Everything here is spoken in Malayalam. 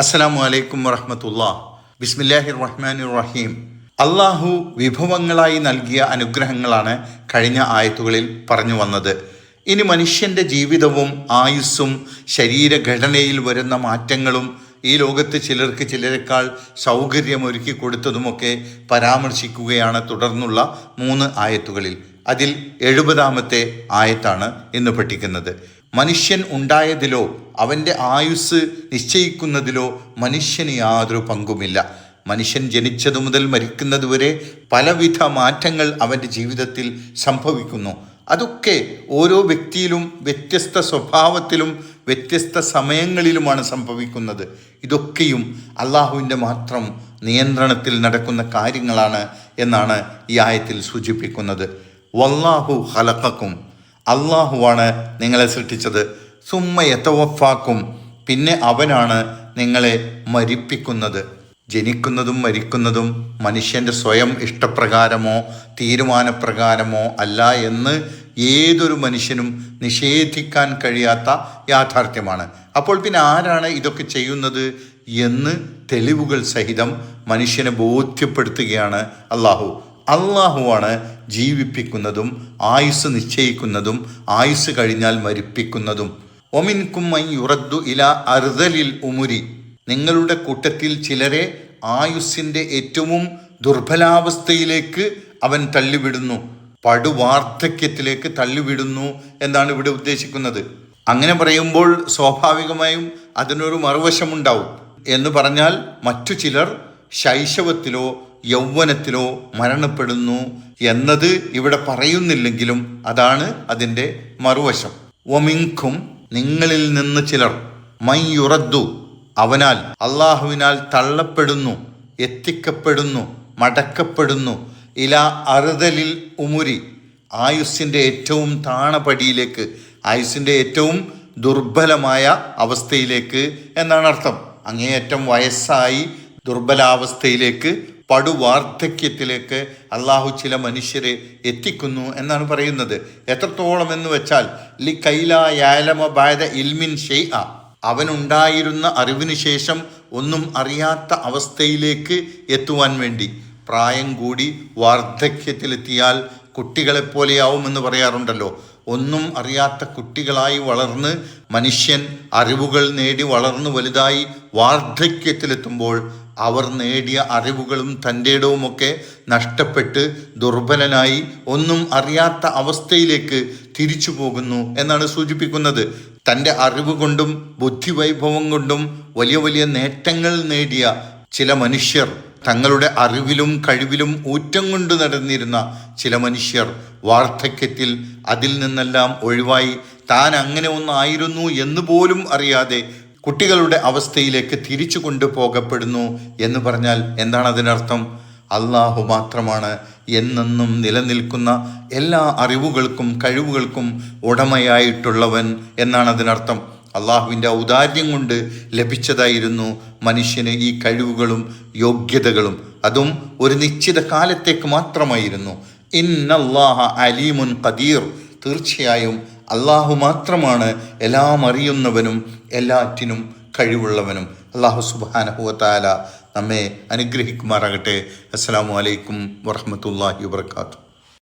അസ്സലാമു അലൈക്കും വറഹമത്തുള്ള. ബിസ്മില്ലാഹിർ റഹ്മാൻ റഹീം അള്ളാഹു വിഭവങ്ങളായി നൽകിയ അനുഗ്രഹങ്ങളാണ് കഴിഞ്ഞ ആയത്തുകളിൽ പറഞ്ഞു വന്നത്. ഇനി മനുഷ്യന്റെ ജീവിതവും ആയുസ്സും ശരീരഘടനയിൽ വരുന്ന മാറ്റങ്ങളും ഈ ലോകത്ത് ചിലർക്ക് ചിലരെക്കാൾ സൗകര്യമൊരുക്കി കൊടുത്തതുമൊക്കെ പരാമർശിക്കുകയാണ് തുടർന്നുള്ള മൂന്ന് ആയത്തുകളിൽ. അതിൽ എഴുപതാമത്തെ ആയത്താണ് ഇന്ന് പഠിക്കുന്നത്. മനുഷ്യൻ ഉണ്ടായതിലോ അവന്റെ ആയുസ് നിശ്ചയിക്കുന്നതിലോ മനുഷ്യന് യാതൊരു പങ്കുമില്ല. മനുഷ്യൻ ജനിച്ചതു മുതൽ മരിക്കുന്നതുവരെ പലവിധ മാറ്റങ്ങൾ അവന്റെ ജീവിതത്തിൽ സംഭവിക്കുന്നു. അതൊക്കെ ഓരോ വ്യക്തിയിലും വ്യത്യസ്ത സ്വഭാവത്തിലും വ്യത്യസ്ത സമയങ്ങളിലുമാണ് സംഭവിക്കുന്നത്. ഇതൊക്കെയും അള്ളാഹുവിന്റെ മാത്രം നിയന്ത്രണത്തിൽ നടക്കുന്ന കാര്യങ്ങളാണ് എന്നാണ് ഈ ആയത്തിൽ സൂചിപ്പിക്കുന്നത്. വല്ലാഹു ഹലക്കും അള്ളാഹുവാണ് നിങ്ങളെ സൃഷ്ടിച്ചത്. സുമ്മ യഥവഫാക്കും പിന്നെ അവനാണ് നിങ്ങളെ മരിപ്പിക്കുന്നത്. ജനിക്കുന്നതും മരിക്കുന്നതും മനുഷ്യന്റെ സ്വയം ഇഷ്ടപ്രകാരമോ തീരുമാനപ്രകാരമോ അല്ല എന്ന് ഏതൊരു മനുഷ്യനും നിഷേധിക്കാൻ കഴിയാത്ത യാഥാർത്ഥ്യമാണ്. അപ്പോൾ പിന്നെ ആരാണ് ഇതൊക്കെ ചെയ്യുന്നത് എന്ന് തെളിവുകൾ സഹിതം മനുഷ്യനെ ബോധ്യപ്പെടുത്തുകയാണ് അള്ളാഹു. അള്ളാഹുവാണ് ജീവിപ്പിക്കുന്നതും ആയുസ് നിശ്ചയിക്കുന്നതും ആയുസ് കഴിഞ്ഞാൽ മരിപ്പിക്കുന്നതും. ഒമിൻകുമ്മൈ യുറദ്ദു ഇല അറുതലിൽ ഉമുരി. നിങ്ങളുടെ കൂട്ടത്തിൽ ചിലരെ ആയുസ്സിന്റെ ഏറ്റവും ദുർബലാവസ്ഥയിലേക്ക് അവൻ തള്ളിവിടുന്നു. പടുവാർദ്ധക്യത്തിലേക്ക് തള്ളിവിടുന്നു എന്നാണ് ഇവിടെ ഉദ്ദേശിക്കുന്നത്. അങ്ങനെ പറയുമ്പോൾ സ്വാഭാവികമായും അതിനൊരു മറുവശമുണ്ടാവും. എന്ന് പറഞ്ഞാൽ മറ്റു ചിലർ ശൈശവത്തിലോ യൗവനത്തിലോ മരണപ്പെടുന്നു എന്നത് ഇവിടെ പറയുന്നില്ലെങ്കിലും അതാണ് അതിന്റെ മറുവശം. ഒമിങ്കും നിങ്ങളിൽ നിന്ന് ചിലർ. മയ്യുറദ്ദു അവനാൽ അള്ളാഹുവിനാൽ തള്ളപ്പെടുന്നു എത്തിക്കപ്പെടുന്നു മടക്കപ്പെടുന്നു. ഇല അറുതലിൽ ഉമുരി ആയുസ്സിന്റെ ഏറ്റവും താണപടിയിലേക്ക് ആയുസ്സിന്റെ ഏറ്റവും ദുർബലമായ അവസ്ഥയിലേക്ക് എന്നാണ് അർത്ഥം അങ്ങേയറ്റം വയസ്സായി ദുർബലാവസ്ഥയിലേക്ക് പടുവാർദ്ധക്യത്തിലേക്ക് അള്ളാഹു ചില മനുഷ്യരെ എത്തിക്കുന്നു എന്നാണ് പറയുന്നത്. എത്രത്തോളം എന്ന് വെച്ചാൽ ലി കൈലായാലമ ബായദ ഇൽമിൻ ഷെയ്അ അവനുണ്ടായിരുന്ന അറിവിന് ശേഷം ഒന്നും അറിയാത്ത അവസ്ഥയിലേക്ക് എത്തുവാൻ വേണ്ടി. പ്രായം കൂടി വാർദ്ധക്യത്തിലെത്തിയാൽ കുട്ടികളെപ്പോലെയാവുമെന്ന് പറയാറുണ്ടല്ലോ. ഒന്നും അറിയാത്ത കുട്ടികളായി വളർന്ന് മനുഷ്യൻ അറിവുകൾ നേടി വളർന്നു വലുതായി വാർദ്ധക്യത്തിലെത്തുമ്പോൾ അവർ നേടിയ അറിവുകളും തന്റെ ഇടവുമൊക്കെ നഷ്ടപ്പെട്ട് ദുർബലനായി ഒന്നും അറിയാത്ത അവസ്ഥയിലേക്ക് തിരിച്ചു പോകുന്നു എന്നാണ് സൂചിപ്പിക്കുന്നത്. തന്റെ അറിവ് കൊണ്ടും ബുദ്ധിവൈഭവം കൊണ്ടും വലിയ വലിയ നേട്ടങ്ങൾ നേടിയ ചില മനുഷ്യർ തങ്ങളുടെ അറിവിലും കഴിവിലും ഊറ്റം കൊണ്ട് നടന്നിരുന്ന ചില മനുഷ്യർ വാർദ്ധക്യത്തിൽ അതിൽ നിന്നെല്ലാം ഒഴിവായി താൻ അങ്ങനെ ഒന്നായിരുന്നു എന്ന് പോലും അറിയാതെ കുട്ടികളുടെ അവസ്ഥയിലേക്ക് തിരിച്ചു കൊണ്ടുപോകപ്പെടുന്നു എന്ന് പറഞ്ഞാൽ എന്താണ് അതിനർത്ഥം? അള്ളാഹു മാത്രമാണ് എന്നെന്നും നിലനിൽക്കുന്ന എല്ലാ അറിവുകൾക്കും കഴിവുകൾക്കും ഉടമയായിട്ടുള്ളവൻ എന്നാണ് അതിനർത്ഥം. അള്ളാഹുവിന്റെ ഔദാര്യം കൊണ്ട് ലഭിച്ചതായിരുന്നു മനുഷ്യന് ഈ കഴിവുകളും യോഗ്യതകളും. അതും ഒരു നിശ്ചിത കാലത്തേക്ക് മാത്രമായിരുന്നു. ഇന്നല്ലാഹ അലീമുൻ ഖദീർ. തീർച്ചയായും അള്ളാഹു മാത്രമാണ് എല്ലാം അറിയുന്നവനും എല്ലാറ്റിനും കഴിവുള്ളവനും. അള്ളാഹു സുബാനഹുവത്താല നമ്മെ അനുഗ്രഹിക്കുമാറാകട്ടെ. അസ്സാം വലൈക്കും വറഹമത്തല്ലാഹി വാത്തു